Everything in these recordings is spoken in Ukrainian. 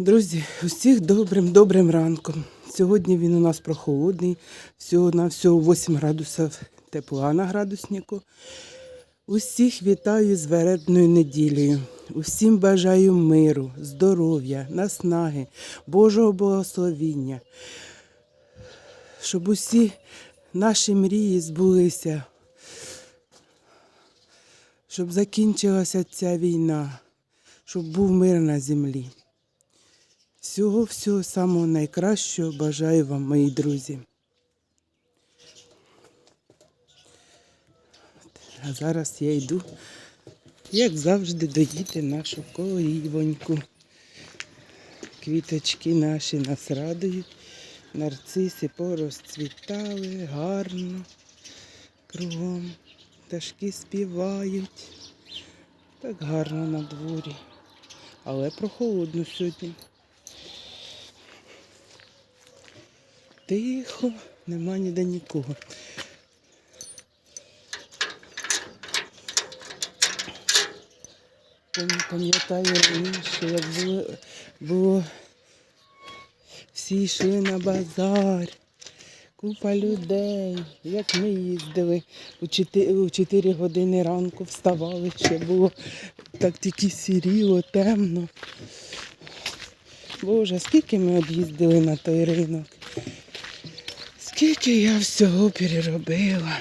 Друзі, усіх добрим, добрим ранком. Сьогодні він у нас прохолодний, всього на всього 8 градусів тепла на градуснику. Усіх вітаю з вередною неділею. Усім бажаю миру, здоров'я, наснаги, Божого благословіння. Щоб усі наші мрії збулися, щоб закінчилася ця війна, щоб був мир на землі. Всього всього самого найкращого бажаю вам, мої друзі. А зараз я йду, як завжди, доїти нашу колівоньку. Квіточки наші нас радують. Нарциси порозцвітали гарно кругом. Пташки співають. Так гарно на дворі. Але прохолодно сьогодні. Тихо, нема ніде нікого. Пам'ятаю раніше, як було, було всі йшли на базар, купа людей, як ми їздили у 4, у 4 години ранку вставали, ще було так тільки сіріло, темно. Боже, скільки ми об'їздили на той ринок. Скільки я всього переробила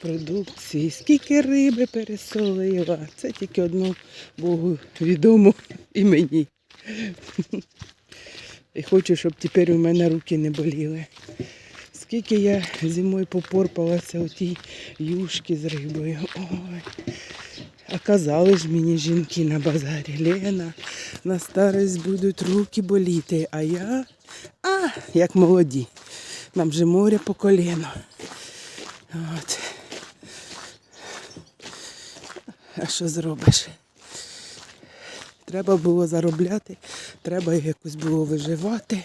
продукції, скільки риби пересолила. Це тільки одному Богу відомо і мені. І хочу, щоб тепер у мене руки не боліли. Скільки я зимою попорпалася у тій юшки з рибою. Ой. А казали ж мені жінки на базарі, Лена, на старість будуть руки боліти, а я, а, як молоді. Нам же море по коліно. От. А що зробиш? Треба було заробляти, треба якось було виживати.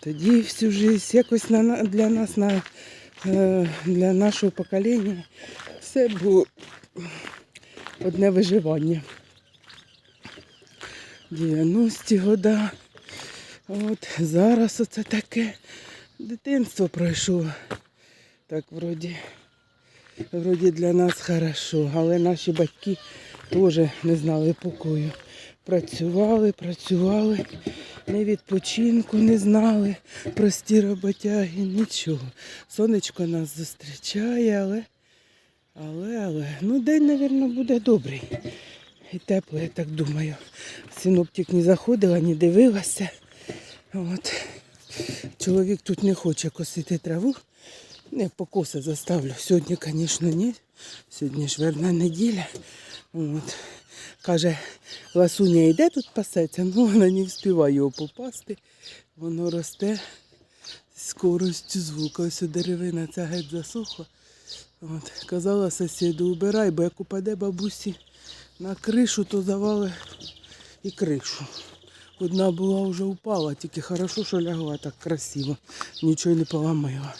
Тоді всю життя якось на, для нас, на, е, для нашого покоління, все було одне виживання. 90-ті года. От зараз оце таке дитинство пройшло. Так вроді, вроді для нас хорошо, але наші батьки теж не знали покою. Працювали, працювали, не відпочинку не знали, прості роботяги, нічого. Сонечко нас зустрічає, але, але, але, ну день, мабуть, буде добрий. І тепло, я так думаю. Синоптик не заходила, не дивилася. От. Чоловік тут не хоче косити траву. Не покоси заставлю. Сьогодні, звісно, ні. Сьогодні ж верна неділя. От. Каже, ласуня йде тут пасеться, ну вона не встигає його попасти. Воно росте з скоростю звука. Ось деревина ця геть засохла. От. Казала сусіду, убирай, бо як упаде бабусі на кришу, то завали і кришу. Одна була вже упала, тільки хорошо, що лягла так красиво. Нічого не поламила.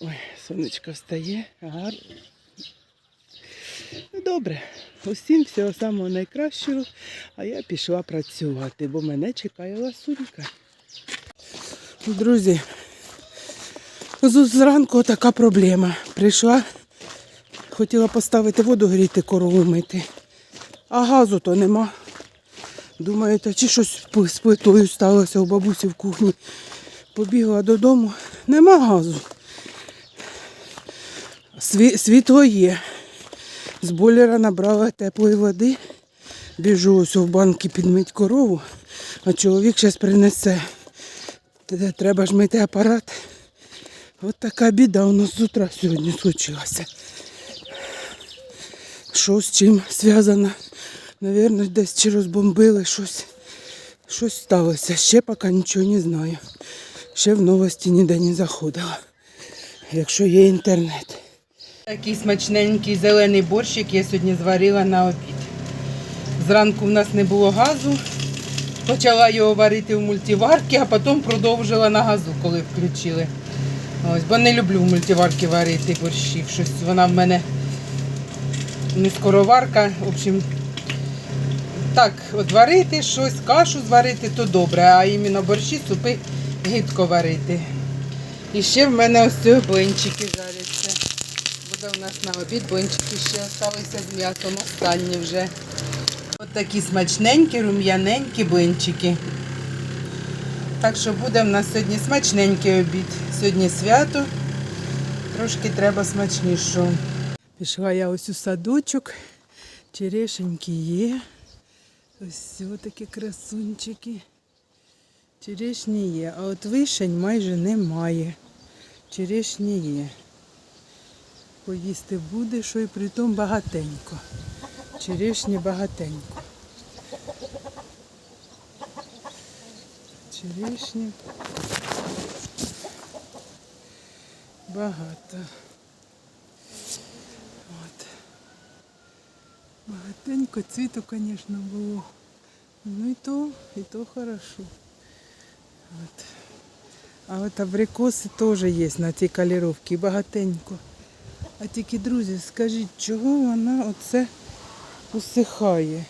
Ой, сонечко встає, гарно. Ну, Добре, усім всього самого найкращого, а я пішла працювати, бо мене чекає ласунька. Друзі, зранку така проблема. Прийшла, хотіла поставити воду гріти, корову мити, а газу то нема. Думаю, чи щось з- плитою сталося у бабусі в кухні. Побігла додому, нема газу. Сві- світло є. З бойлера набрала теплої води. Біжу ось в банки підмить корову, а чоловік зараз принесе. Треба ж мити апарат. От така біда у нас з утра сьогодні случилася. Що з чим зв'язано? Навірно, десь чи розбомбили щось. Щось сталося. Ще поки нічого не знаю. Ще в новості ніде не заходила. Якщо є інтернет. Такий смачненький зелений борщик я сьогодні зварила на обід. Зранку в нас не було газу. Почала його варити в мультиварці, а потім продовжила на газу, коли включили. Ось, бо не люблю в мультиварці варити борщів. Щось вона в мене не скороварка. В общем, так, от варити щось, кашу зварити, то добре, а іменно борщі, супи гидко варити. І ще в мене ось блинчики жаряться. Буде у нас на обід блинчики ще залишилися з м'ясом, останні вже. От такі смачненькі, рум'яненькі блинчики. Так що буде в нас сьогодні смачненький обід. Сьогодні свято. Трошки треба смачнішого. Пішла я ось у садочок. Черешеньки є. Ось такі красунчики. Черешні є, а от вишень майже немає. Черешні є. Поїсти буде, що і притом багатенько. Черешні багатенько. Черешні багато. От. Багатенько цвіту, звісно, було. Ну і то, і то хорошо. От. А от абрикоси теж є на цій каліровці, багатенько. А тільки, друзі, скажіть, чого вона оце усихає?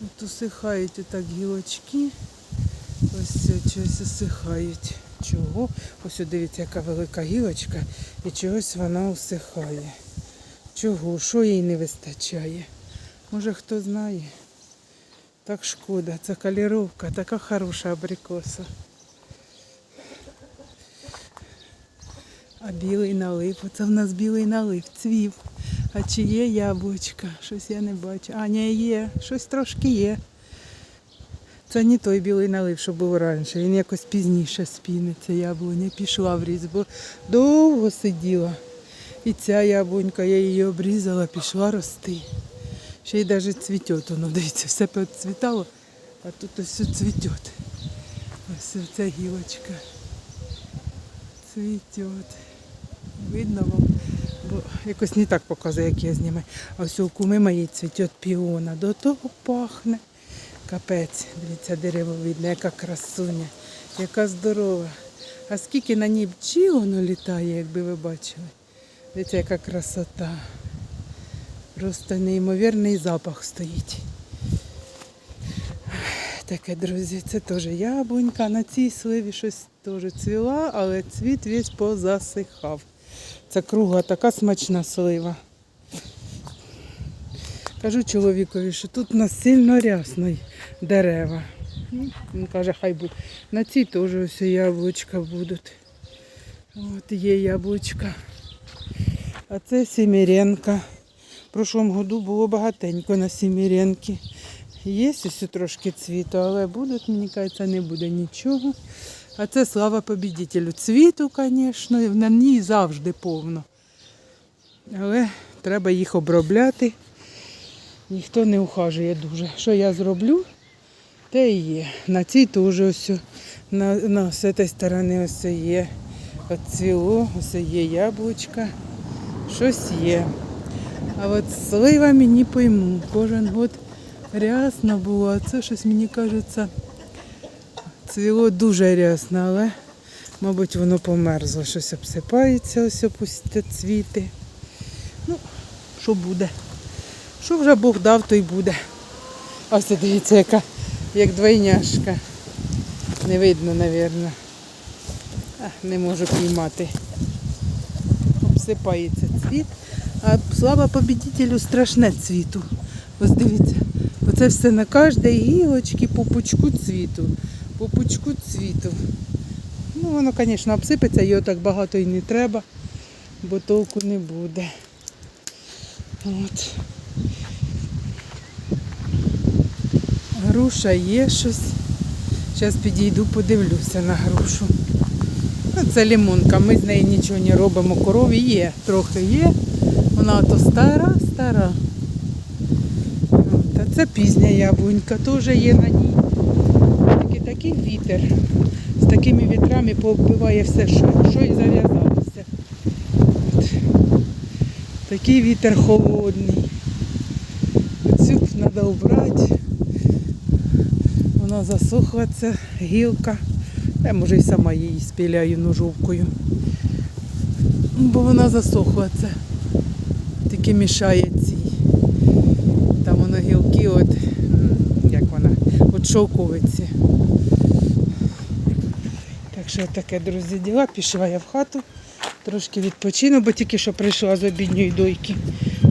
От усихають отак гілочки. Ось це щось усихають. Чого? Ось дивіться, яка велика гілочка і чогось вона усихає. Чого? Що їй не вистачає? Може хто знає? Так шкода, це каліровка, така хороша абрикоса. А білий налив, оце в нас білий налив, цвів. А чи є яблучка? Щось я не бачу. А, ні, є, щось трошки є. Це не той білий налив, що був раніше. Він якось пізніше спіниться яблуня. Пішла в різ, бо довго сиділа. І ця яблунька, я її обрізала, пішла рости. Ще й навіть цвітет, воно дивіться, все поцвітало, а тут ось все цвітет. Ось ця гілочка. Цвітет. Видно вам? Бо якось не так показує, як я знімаю. А ось у куми моєї цвітет піона. До того пахне. Капець, дивіться, дерево видно, яка красуня, яка здорова. А скільки на ній бджіл літає, якби ви бачили. Дивіться, яка красота. Просто неймовірний запах стоїть. Таке, друзі, це теж яблунька. На цій сливі щось теж цвіла, але цвіт весь позасихав. Це кругла така смачна слива. Кажу чоловікові, що тут у нас сильно рясно дерева. Він каже, хай буде. На цій теж ось яблучка будуть. От є яблучка. А це сіміренка. В прошлому году було багатенько на сіміренки. Є ось трошки цвіту, але будуть, мені кажеться, не буде нічого. А це слава побідітелю. Цвіту, звісно, на ній завжди повно. Але треба їх обробляти. Ніхто не ухажує дуже. Що я зроблю, те і є. На цій теж ось, на, на з цієї сторони ось є. От ось є яблучка. Щось є. А от з сливами не пойму. Кожен год рясно було, а це щось мені кажеться, цвіло дуже рясно, але, мабуть, воно померзло. Щось обсипається, ось опусти цвіти. Ну, що буде? Що вже Бог дав, то й буде. Ось дивіться, яка, як двойняшка. Не видно, мабуть. Не можу піймати. Обсипається цвіт. А слава побідітелю страшне цвіту. Ось дивіться, оце все на кожній гілочці по пучку цвіту. По пучку цвіту. Ну, воно, звісно, обсипеться, його так багато і не треба, бо толку не буде. От. Груша є щось. Зараз підійду, подивлюся на грушу. Це лимонка, ми з неї нічого не робимо. Корові є, трохи є. Вона то стара, стара. Та це пізня яблунька, теж є на ній. Такий, такий вітер. З такими вітрами повбиває все, що, що і зав'язалося. Такий вітер холодний. Цю треба обрати. Вона засохла, ця гілка. Я може і сама її спіляю ножовкою. Бо вона засохла це. Тільки мішає цій. Там воно гілки от як вона, от шовковиці. Так що таке, друзі, діла. Пішла я в хату, трошки відпочину, бо тільки що прийшла з обідньої дойки,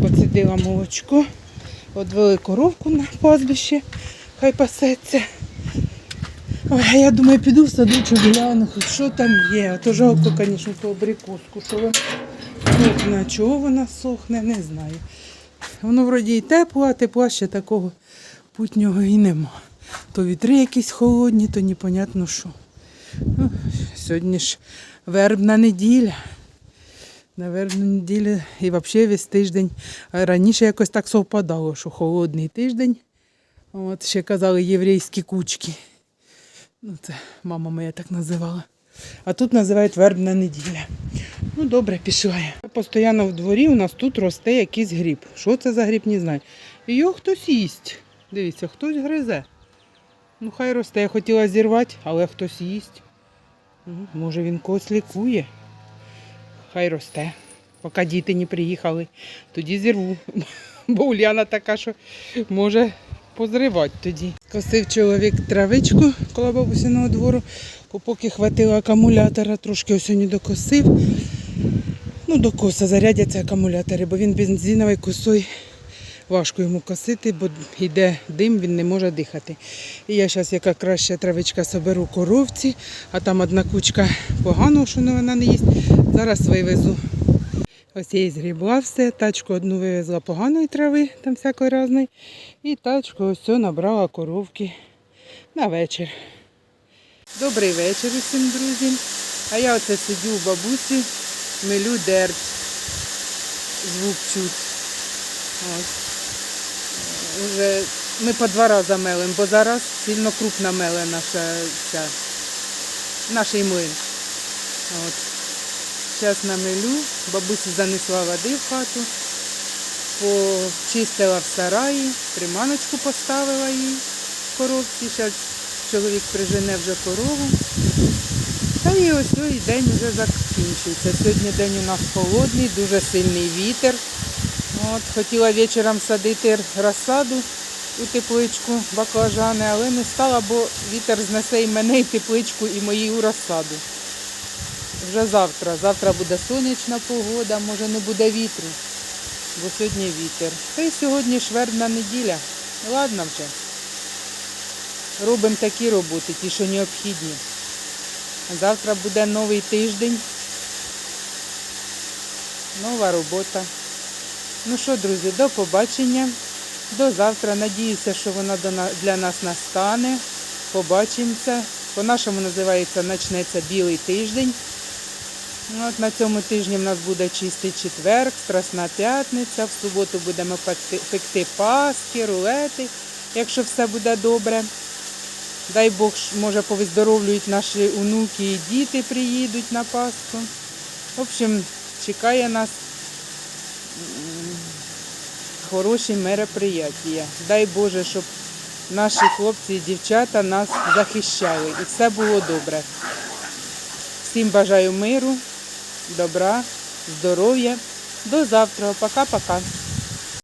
поцідила молочко, одвели коровку на пастбище, хай пасеться. Ой, я думаю, піду в садочок гляну, хоч що там є. А то жалко, звісно, ту абрикоску, що вона сохне. Чого вона сохне, не знаю. Воно вроді і тепло, а тепла ще такого путнього і нема. То вітри якісь холодні, то непонятно що. Ну, сьогодні ж вербна неділя. На вербну неділю і взагалі весь тиждень. Раніше якось так совпадало, що холодний тиждень. От ще казали єврейські кучки. Ну, це мама моя так називала. А тут називають вербна неділя. Ну, добре, пішла я. Постоянно в дворі у нас тут росте якийсь гриб. Що це за гриб, не знаю. Його хтось їсть. Дивіться, хтось гризе. Ну, хай росте. Я хотіла зірвати, але хтось їсть. Ну, може він когось лікує. Хай росте. Поки діти не приїхали, тоді зірву. Бо Уляна така, що може позривати тоді. Косив чоловік травичку коло бабусиного двору, поки хватило акумулятора, трошки ось сьогодні докосив. Ну, до коса зарядяться акумулятори, бо він бензиновий косой. Важко йому косити, бо йде дим, він не може дихати. І я зараз, яка краща травичка, соберу коровці, а там одна кучка погано, що вона не їсть. Зараз вивезу. Ось я і згрібла все, тачку одну вивезла поганої трави, там всякої різної. І тачку ось набрала коровки на вечір. Добрий вечір усім друзям. А я оце сидю у бабусі, милю дерб. Звук чуть. Ось. Е, Уже ми по два рази мелимо, бо зараз сильно крупна меле наша ця, наш млин. От. Зараз намелю, бабусі занесла води в хату, почистила в сараї, приманочку поставила їй в коровці. Зараз чоловік прижене вже корову. Та і ось той день вже закінчується. Сьогодні день у нас холодний, дуже сильний вітер. От, хотіла вечором садити розсаду у тепличку баклажани, але не стала, бо вітер знесе і мене, і тепличку, і мою розсаду. Вже завтра. Завтра буде сонячна погода, може не буде вітру, бо сьогодні вітер. Та й сьогодні ж вербна неділя. Ладно вже. Робимо такі роботи, ті, що необхідні. Завтра буде новий тиждень. Нова робота. Ну що, друзі, до побачення. До завтра. Надіюся, що вона для нас настане. Побачимося. По-нашому називається почнеться білий тиждень. Ну, От на цьому тижні в нас буде чистий четверг, страсна п'ятниця. В суботу будемо пекти, паски, рулети, якщо все буде добре. Дай Бог, може, повиздоровлюють наші онуки і діти приїдуть на Пасху. В общем, чекає нас хороші мероприятия. Дай Боже, щоб наші хлопці і дівчата нас захищали і все було добре. Всім бажаю миру, добра, здоров'я. До завтра. Пока-пока.